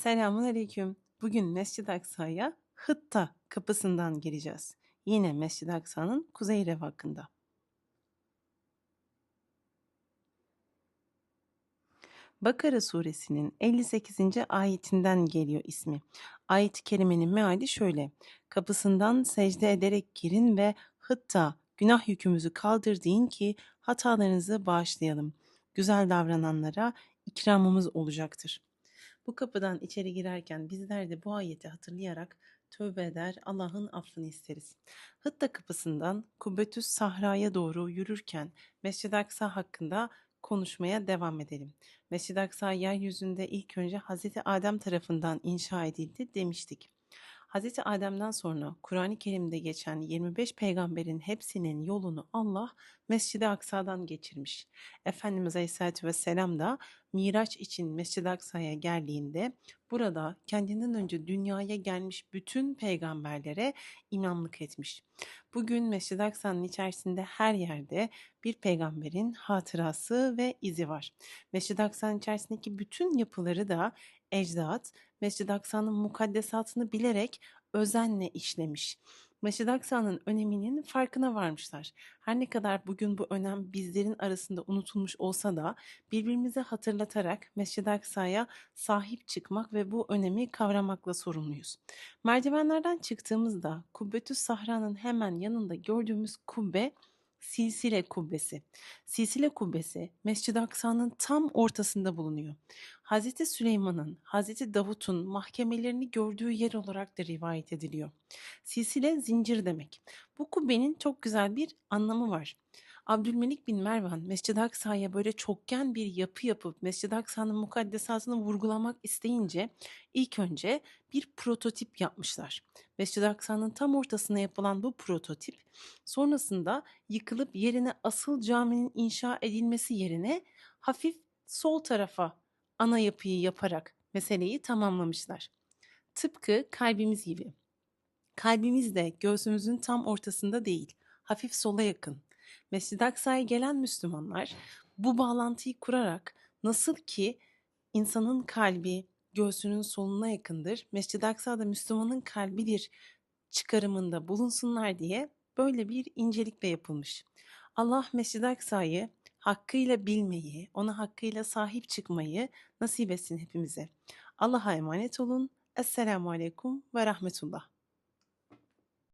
Selamun aleyküm. Bugün Mescid-i Aksa'ya Hıtta kapısından gireceğiz. Yine Mescid-i Aksa'nın kuzey revakında. Bakara suresinin 58. ayetinden geliyor ismi. Ayet-i kerimenin meali şöyle. Kapısından secde ederek girin ve Hıtta günah yükümüzü kaldır deyin ki hatalarınızı bağışlayalım. Güzel davrananlara ikramımız olacaktır. Bu kapıdan içeri girerken bizler de bu ayeti hatırlayarak tövbe eder, Allah'ın affını isteriz. Hıtta kapısından Kubbetüs Sahra'ya doğru yürürken Mescid-i Aksa hakkında konuşmaya devam edelim. Mescid-i Aksa yeryüzünde ilk önce Hazreti Adem tarafından inşa edildi demiştik. Hazreti Adem'den sonra Kur'an-ı Kerim'de geçen 25 peygamberin hepsinin yolunu Allah Mescid-i Aksa'dan geçirmiş. Efendimiz Aleyhisselatü Vesselam da Miraç için Mescid-i Aksa'ya geldiğinde burada kendinden önce dünyaya gelmiş bütün peygamberlere imamlık etmiş. Bugün Mescid-i Aksa'nın içerisinde her yerde bir peygamberin hatırası ve izi var. Mescid-i Aksa'nın içerisindeki bütün yapıları da ecdat, Mescid-i Aksa'nın mukaddesatını bilerek özenle işlemiş. Mescid-i Aksa'nın öneminin farkına varmışlar. Her ne kadar bugün bu önem bizlerin arasında unutulmuş olsa da birbirimize hatırlatarak Mescid-i Aksa'ya sahip çıkmak ve bu önemi kavramakla sorumluyuz. Merdivenlerden çıktığımızda Kubbetüs Sahra'nın hemen yanında gördüğümüz kubbe Silsile Kubbesi. Silsile Kubbesi Mescid-i Aksa'nın tam ortasında bulunuyor. Hazreti Süleyman'ın, Hazreti Davut'un mahkemelerini gördüğü yer olarak da rivayet ediliyor. Silsile zincir demek. Bu kubbenin çok güzel bir anlamı var. Abdülmelik bin Mervan Mescid-i Aksa'ya böyle çokgen bir yapı yapıp Mescid-i Aksa'nın mukaddesatını vurgulamak isteyince ilk önce bir prototip yapmışlar. Mescid-i Aksa'nın tam ortasına yapılan bu prototip sonrasında yıkılıp yerine asıl caminin inşa edilmesi yerine hafif sol tarafa ana yapıyı yaparak meseleyi tamamlamışlar. Tıpkı kalbimiz gibi. Kalbimiz de göğsümüzün tam ortasında değil, hafif sola yakın. Mescid-i Aksa'ya gelen Müslümanlar bu bağlantıyı kurarak nasıl ki insanın kalbi göğsünün soluna yakındır, Mescid-i Aksa'da Müslümanın kalbidir çıkarımında bulunsunlar diye böyle bir incelikle yapılmış. Allah Mescid-i Aksa'yı hakkıyla bilmeyi, ona hakkıyla sahip çıkmayı nasip etsin hepimize. Allah'a emanet olun. Esselamu Aleyküm ve Rahmetullah.